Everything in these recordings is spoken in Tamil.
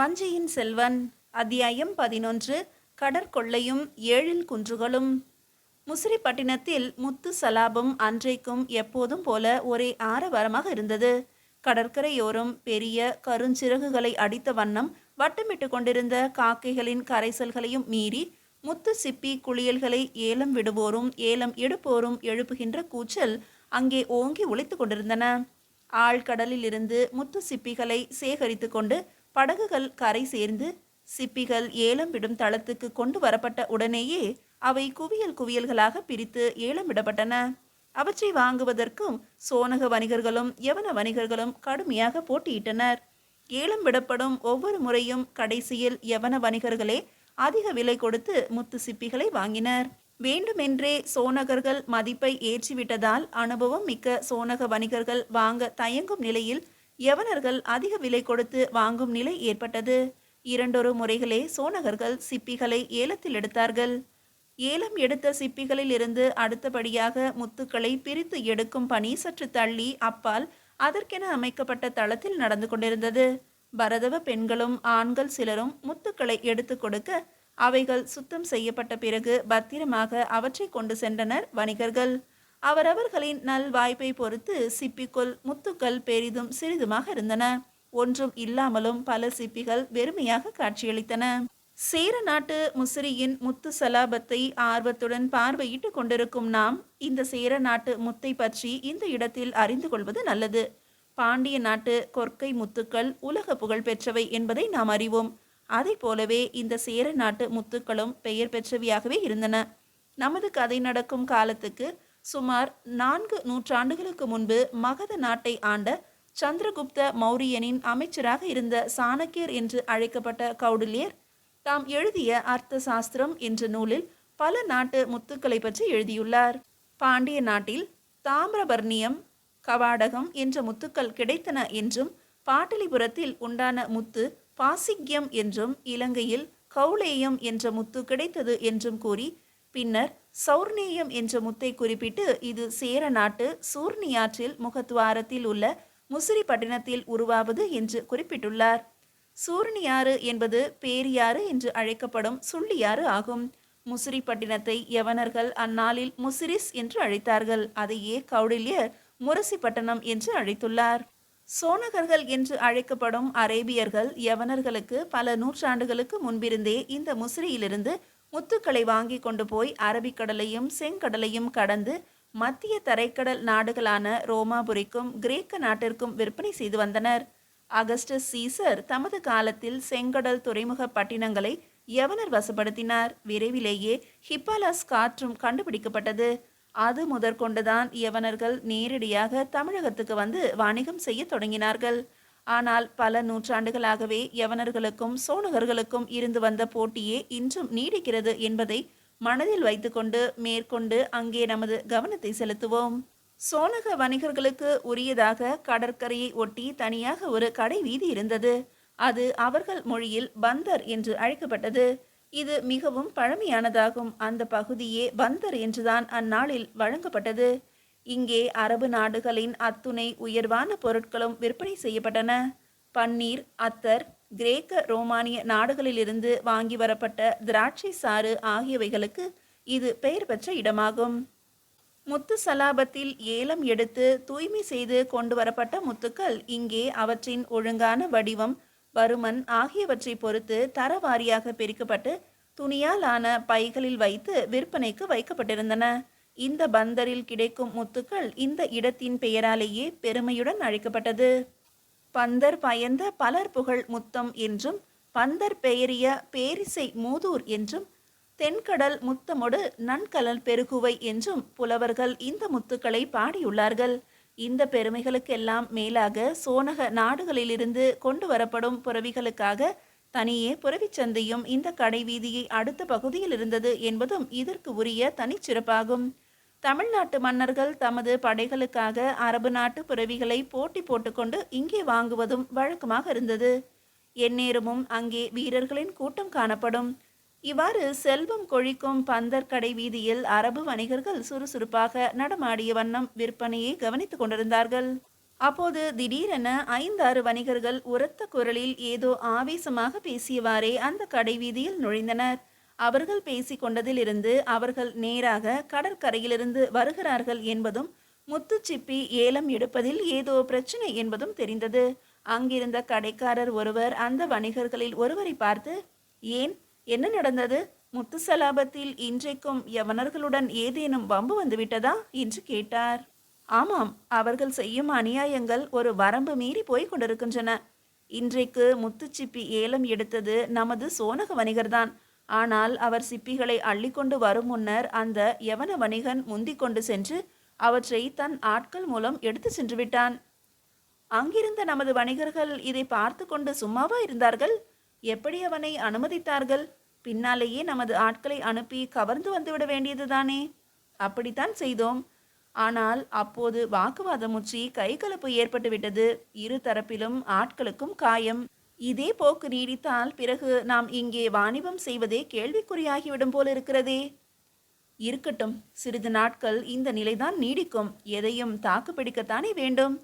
வஞ்சியின் செல்வன் அத்தியாயம் பதினொன்று கடற்கொள்ளையும் ஏழில் குன்றுகளும். முசிறிப்பட்டினத்தில் முத்து சலாபம் அன்றைக்கும் எப்போதும் போல ஒரே ஆரவாரமாக இருந்தது. கடற்கரையோரம் பெரிய கருஞ்சிறகுகளை அடித்த வண்ணம் வட்டமிட்டு கொண்டிருந்த காக்கைகளின் கரைசல்களையும் மீறி முத்து சிப்பி குளியல்களை ஏலம் விடுவோரும் ஏலம் எடுப்போரும் எழுப்புகின்ற கூச்சல் அங்கே ஓங்கி ஒழித்து கொண்டிருந்தன. ஆழ்கடலில் இருந்து முத்து சிப்பிகளை சேகரித்து கொண்டு படகுகள் கரை சேர்ந்து சிப்பிகள் ஏலம் விடும் தளத்துக்கு கொண்டு வரப்பட்ட உடனேயே அவை குவியல் குவியல்களாக பிரித்து ஏலமிடப்பட்டன அவற்றை வாங்குவதற்கும் சோனக வணிகர்களும் யவன வணிகர்களும் கடுமையாக போட்டியிட்டனர். ஏலம் விடப்படும் ஒவ்வொரு முறையும் கடைசியில் யவன வணிகர்களே அதிக விலை கொடுத்து முத்து சிப்பிகளை வாங்கினர். வேண்டுமென்றே சோனகர்கள் மதிப்பை ஏற்றிவிட்டதால் அனுபவம் மிக்க சோனக வணிகர்கள் வாங்க தயங்கும் நிலையில் யவனர்கள் அதிக விலை கொடுத்து வாங்கும் நிலை ஏற்பட்டது? இரண்டொரு முறைகளே சோனகர்கள் சிப்பிகளை ஏலத்தில் எடுத்தார்கள். ஏலம் எடுத்த சிப்பிகளில் இருந்து அடுத்தபடியாக முத்துக்களை பிரித்து எடுக்கும் பணி சற்று தள்ளி அப்பால் அதற்கென அமைக்கப்பட்ட தளத்தில் நடந்து கொண்டிருந்தது. பரதவ பெண்களும் ஆண்கள் சிலரும் முத்துக்களை எடுத்து கொடுக்க அவைகள் சுத்தம் செய்யப்பட்ட பிறகு பத்திரமாக அவற்றை கொண்டு சென்றனர் வணிகர்கள். அவரவர்களின் நல் வாய்ப்பை பொறுத்து சிப்பிக்குள் முத்துக்கள் பெரிதும் சிறிதுமாக இருந்தன. ஒன்றும் இல்லாமலும் பல சிப்பிகள் வெறுமையாக காட்சியளித்தன. சேர நாட்டு முசிறியின் முத்து சலாபத்தை ஆர்வத்துடன் பார்வையிட்டு கொண்டிருக்கும் நாம் இந்த சேர நாட்டு முத்தை பற்றி இந்த இடத்தில் அறிந்து கொள்வது நல்லது. பாண்டிய நாட்டு கொற்கை முத்துக்கள் உலக புகழ் பெற்றவை என்பதை நாம் அறிவோம். அதை போலவே இந்த சேர நாட்டு முத்துக்களும் பெயர் பெற்றவையாகவே இருந்தன. நமது கதை நடக்கும் காலத்துக்கு சுமார் நான்கு நூற்றாண்டுகளுக்கு முன்பு மகத நாட்டை ஆண்ட சந்திரகுப்த மௌரியனின் அமைச்சராக இருந்த சாணக்கியர் என்று அழைக்கப்பட்ட கௌடில்யர் தாம் எழுதிய அர்த்த சாஸ்திரம் என்ற நூலில் பல நாட்டு முத்துக்களை பற்றி எழுதியுள்ளார். பாண்டிய நாட்டில் தாமிரபர்ணியம் கவாடகம் என்ற முத்துக்கள் கிடைத்தன என்றும் பாட்டலிபுரத்தில் உண்டான முத்து பாசிக்யம் என்றும் இலங்கையில் கௌலேயம் என்ற முத்து கிடைத்தது என்றும் கூறி பின்னர் சௌர்ணேயம் என்ற முத்தை குறிப்பிட்டு இது சேர நாட்டு சூர்ணியாற்றில் முகத்துவாரத்தில் உள்ள முசிறிப்பட்டினத்தில் உருவாவது என்று குறிப்பிட்டுள்ளார். சூர்ணியாறு என்பது பேரியாறு என்று அழைக்கப்படும் சுள்ளியாறு ஆகும். முசிறிப்பட்டினத்தை யவனர்கள் அந்நாளில் முசிறிஸ் என்று அழைத்தார்கள். அதையே கௌடில்யர் முரசிப்பட்டினம் என்று அழைத்துள்ளார். சோனகர்கள் என்று அழைக்கப்படும் அரேபியர்கள் யவனர்களுக்கு பல நூற்றாண்டுகளுக்கு முன்பிருந்தே இந்த முசிறியிலிருந்து முத்துக்களை வாங்கி கொண்டு போய் அரபிக்கடலையும் செங்கடலையும் கடந்து மத்திய தரைக்கடல் நாடுகளான ரோமாபுரிக்கும் கிரேக்க நாட்டிற்கும் விற்பனை செய்து வந்தனர். அகஸ்டஸ் சீசர் தமது காலத்தில் செங்கடல் துறைமுக பட்டினங்களை யவனர் வசப்படுத்தினார். விரைவிலேயே ஹிப்பாலாஸ் காற்றும் கண்டுபிடிக்கப்பட்டது. அது முதற்கொண்டுதான் யவனர்கள் நேரடியாக தமிழகத்துக்கு வந்து வாணிகம் செய்ய தொடங்கினார்கள். ஆனால் பல நூற்றாண்டுகளாகவே யவனர்களுக்கும் சோழகர்களுக்கும் இருந்து வந்த போட்டியே இன்றும் நீடிக்கிறது என்பதை மனதில் வைத்துக்கொண்டு மேற்கொண்டு அங்கே நமது கவனத்தை செலுத்துவோம். சோனக வணிகர்களுக்கு உரியதாக கடற்கரையை ஒட்டி தனியாக ஒரு கடை வீதி இருந்தது. அது அவர்கள் மொழியில் பந்தர் என்று அழைக்கப்பட்டது. இது மிகவும் பழமையானதாகும். அந்த பகுதியே பந்தர் என்றுதான் அந்நாளில் வழங்கப்பட்டது. இங்கே அரபு நாடுகளின் அத்துணை உயர்வான பொருட்களும் விற்பனை செய்யப்பட்டன. பன்னீர் அத்தர் கிரேக்க ரோமானிய நாடுகளிலிருந்து வாங்கி வரப்பட்ட திராட்சை சாறு ஆகியவைகளுக்கு இது பெயர் பெற்ற இடமாகும். முத்து சலாபத்தில் ஏலம் எடுத்து தூய்மை செய்து கொண்டு வரப்பட்ட முத்துக்கள் இங்கே அவற்றின் ஒழுங்கான வடிவம் பருமன் ஆகியவற்றை பொறுத்து தரவாரியாக பிரிக்கப்பட்டு துணியால் ஆன பைகளில் வைத்து விற்பனைக்கு வைக்கப்பட்டிருந்தன. இந்த பந்தரில் கிடைக்கும் முத்துக்கள் இந்த இடத்தின் பெயராலேயே பெருமையுடன் அழைக்கப்பட்டது. பந்தர் பயந்த பலர் புகழ் முத்தம் என்றும் பந்தர் பெயரிய பேரிசை மூதூர் என்றும் தென்கடல் முத்தமொடு நன்கலல் பெருகுவை என்றும் புலவர்கள் இந்த முத்துக்களை பாடியுள்ளார்கள். இந்த பெருமைகளுக்கெல்லாம் மேலாக சோனக நாடுகளிலிருந்து கொண்டு வரப்படும் புறவிகளுக்காக தனியே புறவிச்சந்தையும் இந்த கடை வீதியை அடுத்த பகுதியில் இருந்தது என்பதும் இதற்கு உரிய தனிச்சிறப்பாகும். தமிழ்நாட்டு மன்னர்கள் தமது படைகளுக்காக அரபு நாட்டு பிறவிகளை போட்டி போட்டுக்கொண்டு இங்கே வாங்குவதும் வழக்கமாக இருந்தது. எந்நேரமும் அங்கே வீரர்களின் கூட்டம் காணப்படும். இவ்வாறு செல்வம் கொழிக்கும் பந்தர் கடை வீதியில் அரபு வணிகர்கள் சுறுசுறுப்பாக நடமாடிய வண்ணம் விற்பனையை கவனித்துக் கொண்டிருந்தார்கள். அப்போது திடீரென ஐந்தாறு வணிகர்கள் உரத்த குரலில் ஏதோ ஆவேசமாக பேசியவாறே அந்த கடை வீதியில் நுழைந்தனர். அவர்கள் பேசிக் கொண்டதிலிருந்து அவர்கள் நேராக கடற்கரையிலிருந்து வருகிறார்கள் என்பதும் முத்துச்சிப்பி ஏலம் எடுப்பதில் ஏதோ பிரச்சனை என்பதும் தெரிந்தது. அங்கிருந்த கடைக்காரர் ஒருவர் அந்த வணிகர்களில் ஒருவரை பார்த்து ஏன்? என்ன நடந்தது? முத்துசலாபத்தில் இன்றைக்கும் யவனர்களுடன் ஏதேனும் வம்பு வந்துவிட்டதா என்று கேட்டார். ஆமாம் அவர்கள் செய்யும் அநியாயங்கள் ஒரு வரம்பு மீறி போய்க் கொண்டிருக்கின்றன. இன்றைக்கு முத்துச்சிப்பி ஏலம் எடுத்தது நமது சோனக வணிகர்தான். ஆனால் அவர் சிப்பிகளை அள்ளிக்கொண்டு வரும் முன்னர் அந்த யவன வணிகன் முந்திக் கொண்டு சென்று அவற்றை தன் ஆட்கள் மூலம் எடுத்து சென்று விட்டான் அங்கிருந்த நமது வணிகர்கள் இதை பார்த்து கொண்டு சும்மாவா இருந்தார்கள்? எப்படி அவனை அனுமதித்தார்கள்? பின்னாலேயே நமது ஆட்களை அனுப்பி கவர்ந்து வந்துவிட வேண்டியதுதானே? அப்படித்தான் செய்தோம். ஆனால் அப்போது வாக்குவாதம் முற்றி கைகலப்பு ஏற்பட்டுவிட்டது. இரு தரப்பிலும் ஆட்களுக்கும் காயம். இதே போக்கு நீடித்தால் பிறகு நாம் இங்கே வாணிபம் செய்வதே கேள்விக்குறியாகிவிடும் போல இருக்கிறதே. இருக்கட்டும் சிறிது நாட்கள் இந்த நிலைதான் நீடிக்கும். எதையும் தாக்கு பிடிக்கத்தானே வேண்டும்.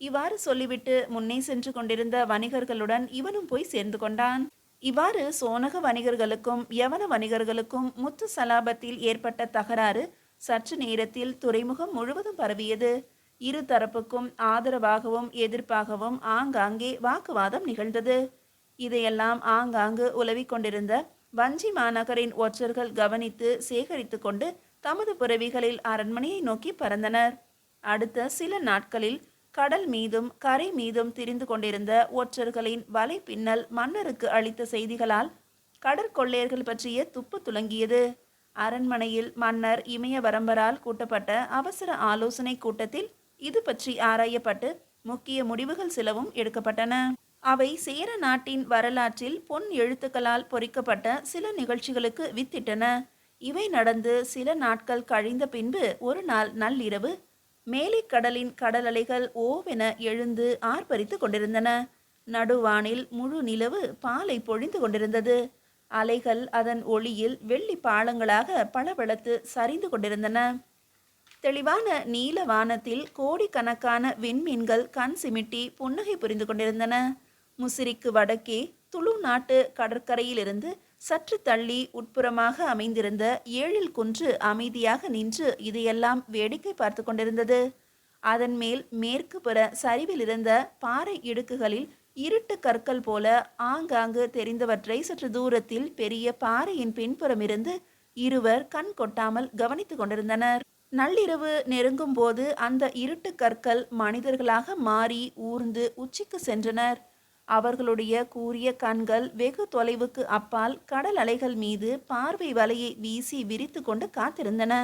இவ்வாறு சொல்லிவிட்டு முன்னே சென்று கொண்டிருந்த வணிகர்களுடன் இவனும் போய் சேர்ந்து கொண்டான். இவ்வாறு சோனக வணிகர்களுக்கும் யவன வணிகர்களுக்கும் முத்து சலாபத்தில் ஏற்பட்ட தகராறு சற்று நேரத்தில் துறைமுகம் முழுவதும் பரவியது. இரு தரப்புக்கும் ஆதரவாகவும் எதிர்ப்பாகவும் ஆங்காங்கே வாக்குவாதம் நிகழ்ந்தது. இதையெல்லாம் ஆங்காங்கு உலவிக் கொண்டிருந்த வஞ்சி மாநகரின் ஒற்றர்கள் கவனித்து சேகரித்து கொண்டு தமது புறவிகளில் அரண்மனையை நோக்கி பறந்தனர். அடுத்த சில நாட்களில் கடல் மீதும் கரை மீதும் திரிந்து கொண்டிருந்த ஒற்றர்களின் வலை பின்னல் மன்னருக்கு அளித்த செய்திகளால் கடற்கொள்ளையர்கள் பற்றிய துப்பு துலங்கியது. அரண்மனையில் மன்னர் இமயவரம்பரால் கூட்டப்பட்ட அவசர ஆலோசனை கூட்டத்தில் இது பற்றி ஆராயப்பட்டு முக்கிய முடிவுகள் சிலவும் எடுக்கப்பட்டன. அவை சேர நாட்டின் வரலாற்றில் பொன் எழுத்துக்களால் பொறிக்கப்பட்ட சில நிகழ்ச்சிகளுக்கு வித்திட்டன. இவை நடந்து சில நாட்கள் கழிந்த பின்பு ஒரு நாள் நள்ளிரவு மேலிக் கடலின் கடலலைகள் ஓவென எழுந்து ஆர்ப்பரித்து கொண்டிருந்தன. நடுவானில் முழு நிலவு பாலை பொழிந்து கொண்டிருந்தது. அலைகள் அதன் ஒளியில் வெள்ளி பாலங்களாக பளபளத்து சரிந்து கொண்டிருந்தன. தெளிவான நீல வானத்தில் கோடிக்கணக்கான விண்மீன்கள் கண் சிமிட்டி புன்னகை புரிந்து கொண்டிருந்தன. முசிறிக்கு வடக்கே துளு நாட்டு கடற்கரையிலிருந்து சற்று தள்ளி உட்புறமாக அமைந்திருந்த ஏழில் குன்று அமைதியாக நின்று இதையெல்லாம் வேடிக்கை பார்த்து கொண்டிருந்தது. அதன் மேல் மேற்கு புற சரிவில் இருந்த பாறை இடுக்குகளில் இருட்டு கற்கள் போல ஆங்காங்கு தெரிந்தவற்றை சற்று தூரத்தில் பெரிய பாறையின் பின்புறமிருந்து இருவர் கண் கொட்டாமல் கவனித்துக் கொண்டிருந்தனர். நள்ளிரவு நெருங்கும் போது அந்த இருட்டு கற்கள் மனிதர்களாக மாறி ஊர்ந்து உச்சிக்கு சென்றனர். அவர்களுடைய கூரிய கண்கள் வெகு தொலைவுக்கு அப்பால் கடல் அலைகள் மீது பார்வை வலையை வீசி விரித்து கொண்டு காத்திருந்தன.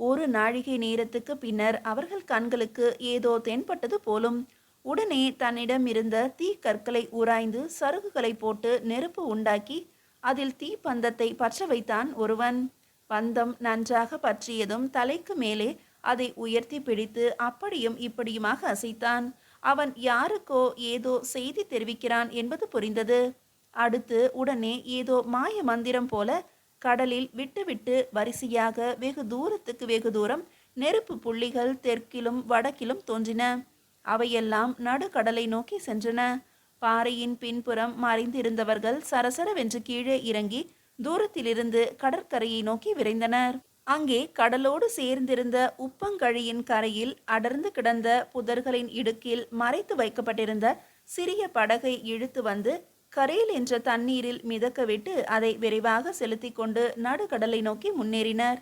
ஒரு நாழிகை நேரத்துக்கு பின்னர் அவர்கள் கண்களுக்கு ஏதோ தென்பட்டது போலும் உடனே தன்னிடம் இருந்த தீக்கற்களை உராய்ந்து சருகுகளை போட்டு நெருப்பு உண்டாக்கி அதில் தீப்பந்தத்தை பற்ற வைத்தான் ஒருவன். பந்தம் நன்றாக பற்றியதும் தலைக்கு மேலே அதை உயர்த்தி பிடித்து அப்படியும் இப்படியுமாக அசைத்தான். அவன் யாருக்கோ ஏதோ செய்தி தெரிவிக்கிறான் என்பது புரிந்தது. அடுத்து உடனே ஏதோ மாய மந்திரம் போல கடலில் விட்டுவிட்டு வரிசையாக வெகு தூரத்துக்கு வெகு தூரம் நெருப்பு புள்ளிகள் தெற்கிலும் வடக்கிலும் தோன்றின. அவையெல்லாம் நடுக்கடலை நோக்கி சென்றன. பாறையின் பின்புறம் மறைந்திருந்தவர்கள் சரசரவென்று கீழே இறங்கி தூரத்திலிருந்து கடற்கரையை நோக்கி விரைந்தனர். அங்கே கடலோடு சேர்ந்திருந்த உப்பங்கழியின் கரையில் அடர்ந்து கிடந்த புதர்களின் இடுக்கில் மறைத்து வைக்கப்பட்டிருந்த சிறிய படகை இழுத்து வந்து கரையில் என்ற தண்ணீரில் மிதக்கவிட்டு அதை விரைவாக செலுத்தி கொண்டு நடுக்கடலை நோக்கி முன்னேறினர்.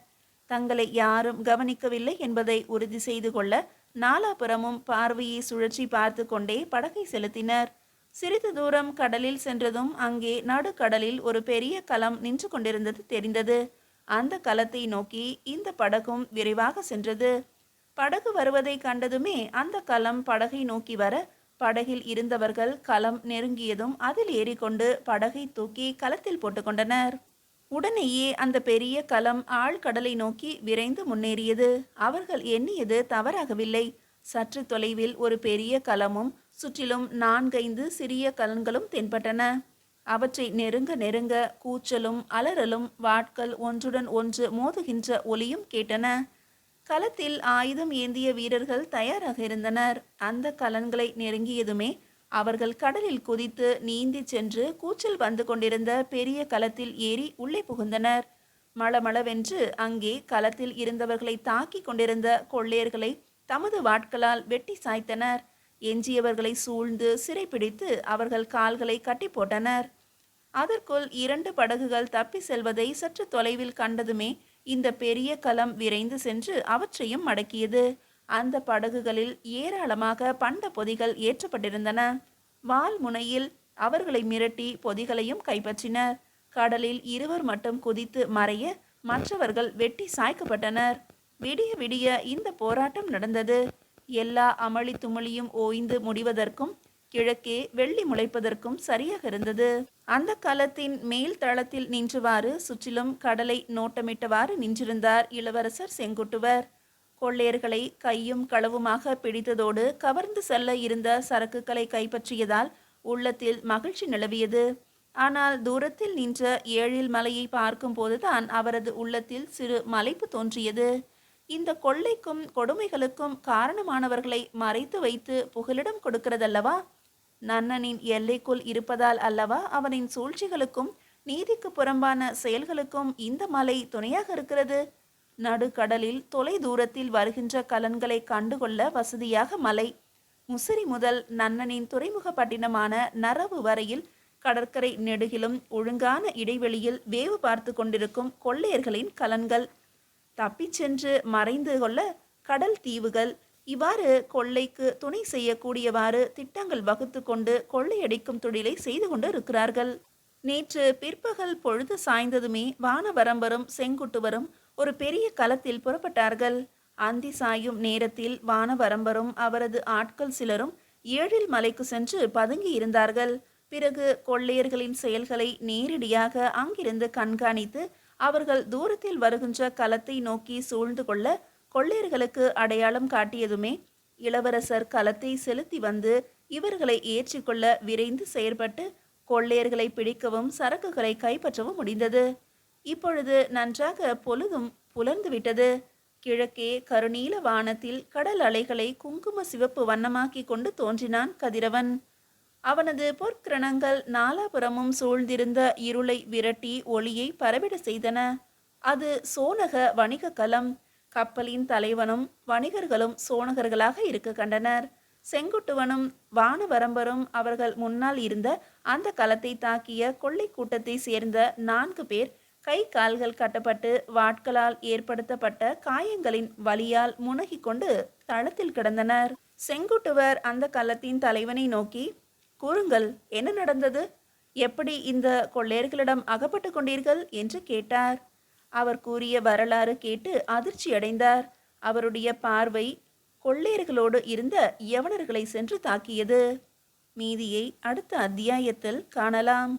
தங்களை யாரும் கவனிக்கவில்லை என்பதை உறுதி செய்து கொள்ள நாலாபுறமும் பார்வையை சுழற்சி பார்த்து கொண்டே படகை செலுத்தினர். சிறிது தூரம் கடலில் சென்றதும் அங்கே நடுக்கடலில் ஒரு பெரிய கலம் நின்று கொண்டிருந்தது தெரிந்தது. அந்த கலத்தை நோக்கி இந்த படகும் விரைவாக சென்றது. படகு வருவதை கண்டதுமே அந்த கலம் படகை நோக்கி வர படகில் இருந்தவர்கள் கலம் நெருங்கியதும் அதில் ஏறிக்கொண்டு படகை தூக்கி களத்தில் போட்டுக்கொண்டனர். உடனேயே அந்த பெரிய கலம் ஆழ்கடலை நோக்கி விரைந்து முன்னேறியது. அவர்கள் எண்ணியது தவறாகவில்லை. சற்று தொலைவில் ஒரு பெரிய கலமும் சுற்றிலும் நான்கைந்து சிறிய கலன்களும் தென்பட்டன. அவற்றை நெருங்க நெருங்க கூச்சலும் அலறலும் வாட்கள் ஒன்றுடன் ஒன்று மோதுகின்ற ஒலியும் கேட்டன. களத்தில் ஆயுதம் ஏந்திய வீரர்கள் தயாராக இருந்தனர். அந்த கலன்களை நெருங்கியதுமே அவர்கள் கடலில் குதித்து நீந்தி சென்று கூச்சல் வந்து கொண்டிருந்த பெரிய களத்தில் ஏறி உள்ளே புகுந்தனர். மளமளவென்று அங்கே களத்தில் இருந்தவர்களை தாக்கிக் கொண்டிருந்த கொள்ளையர்களை தமது வாட்களால் வெட்டி சாய்த்தனர். எஞ்சியவர்களை சூழ்ந்து சிறைப்பிடித்து அவர்கள் கால்களை கட்டி போட்டனர். அதற்குள் இரண்டு படகுகள் தப்பி செல்வதை சற்று தொலைவில் கண்டதுமே இந்த பெரிய கலம் விரைந்து சென்று அவற்றையும் மடக்கியது. அந்த படகுகளில் ஏராளமாக பண்ட பொதிகள் ஏற்றப்பட்டிருந்தன. வால் முனையில் அவர்களை மிரட்டி பொதிகளையும் கைப்பற்றினர். கடலில் இருவர் மட்டும் குதித்து மறைய மற்றவர்கள் வெட்டி சாய்க்கப்பட்டனர். விடிய விடிய இந்த போராட்டம் நடந்தது. எல்லா அமளி துமளியும் ஓய்ந்து முடிவதற்கும் கிழக்கே வெள்ளி முளைப்பதற்கும் சரியாக இருந்தது. அந்த காலத்தின் மேல் தளத்தில் நின்றவாறு சுற்றிலும் கடலை நோட்டமிட்டவாறு நின்றிருந்தார் இளவரசர் செங்குட்டுவர். கொள்ளையர்களை கையும் களவுமாக பிடித்ததோடு கவர்ந்து செல்ல இருந்த சரக்குகளை கைப்பற்றியதால் உள்ளத்தில் மகிழ்ச்சி நிலவியது. ஆனால் தூரத்தில் நின்ற ஏழில் மலையை பார்க்கும் போதுதான் அவரது உள்ளத்தில் சிறு மலைப்பு தோன்றியது. இந்த கொள்ளைக்கும் கொடுமைகளுக்கும் காரணமானவர்களை மறைத்து வைத்து புகலிடம் கொடுக்கிறதல்லவா? நன்னனின் எல்லைக்குள் இருப்பதால் அல்லவா அவனின் சூழ்ச்சிகளுக்கும் நீதிக்கு புறம்பான செயல்களுக்கும் இந்த மலை துணையாக இருக்கிறது? நடுக்கடலில் தொலை தூரத்தில் வருகின்ற கலன்களை கண்டுகொள்ள வசதியாக மலை. முசிறி முதல் நன்னனின் துறைமுகப்பட்டினமான நரவு வரையில் கடற்கரை நெடுகிலும் ஒழுங்கான இடைவெளியில் வேவு பார்த்து கொண்டிருக்கும் கொள்ளையர்களின் கலன்கள் தப்பிச் சென்று மறைந்து கொள்ள கடல் தீவுகள் இவ்வாறு கொள்ளைக்கு துணை செய்யக்கூடியவாறு திட்டங்கள் வகுத்து கொண்டு கொள்ளையடிக்கும் தொழிலை செய்து கொண்டு இருக்கிறார்கள் நேற்று பிற்பகல் பொழுது சாய்ந்ததுமே வானவரம்பரும் செங்குட்டுவரும் ஒரு பெரிய களத்தில் புறப்பட்டார்கள். அந்தி சாயும் நேரத்தில் வானவரம்பரும் அவரது ஆட்கள் சிலரும் ஏழில் மலைக்கு சென்று பதுங்கி இருந்தார்கள். பிறகு கொள்ளையர்களின் செயல்களை நேரடியாக அங்கிருந்து கண்காணித்து அவர்கள் தூரத்தில் வருகின்ற களத்தை நோக்கி சூழ்ந்து கொள்ள கொள்ளையர்களுக்கு அடையாளம் காட்டியதுமே இளவரசர் களத்தை செலுத்தி வந்து இவர்களை ஏற்றிக்கொள்ள விரைந்து செயற்பட்டு கொள்ளையர்களை பிடிக்கவும் சரக்குகளை கைப்பற்றவும் முடிந்தது. இப்பொழுது நன்றாக பொழுதும் புலர்ந்து விட்டது. கிழக்கே கருநீல வானத்தில் கடல் அலைகளை குங்கும சிவப்பு வண்ணமாக்கி கொண்டு தோன்றினான் கதிரவன். அவனது பொற்கிரணங்கள் நாலாபுறமும் சூழ்ந்திருந்த இருளை விரட்டி ஒளியை பரவிட செய்தன. அது சோனக வணிக கலம். கப்பலின் தலைவனும் வணிகர்களும் சோனகர்களாக இருக்க கண்டனர். செங்குட்டுவனும் வானவரம்பரும் அவர்கள் முன்னால் இருந்த அந்த களத்தை தாக்கிய கொள்ளை கூட்டத்தை சேர்ந்த நான்கு பேர் கை கால்கள் கட்டப்பட்டு வாட்களால் ஏற்படுத்தப்பட்ட காயங்களின் வலியால் முனகிக் கொண்டு தளத்தில் கிடந்தனர். செங்குட்டுவர் அந்த களத்தின் தலைவனை நோக்கி கூறுங்கள் என்ன நடந்தது? எப்படி இந்த கொள்ளையர்களிடம் அகப்பட்டு கொண்டீர்கள்? என்று கேட்டார். அவர் கூறிய வரலாறு கேட்டு அதிர்ச்சி அடைந்தார். அவருடைய பார்வை கொள்ளையர்களோடு இருந்த யவனர்களை சென்று தாக்கியது. மீதியை அடுத்த அத்தியாயத்தில் காணலாம்.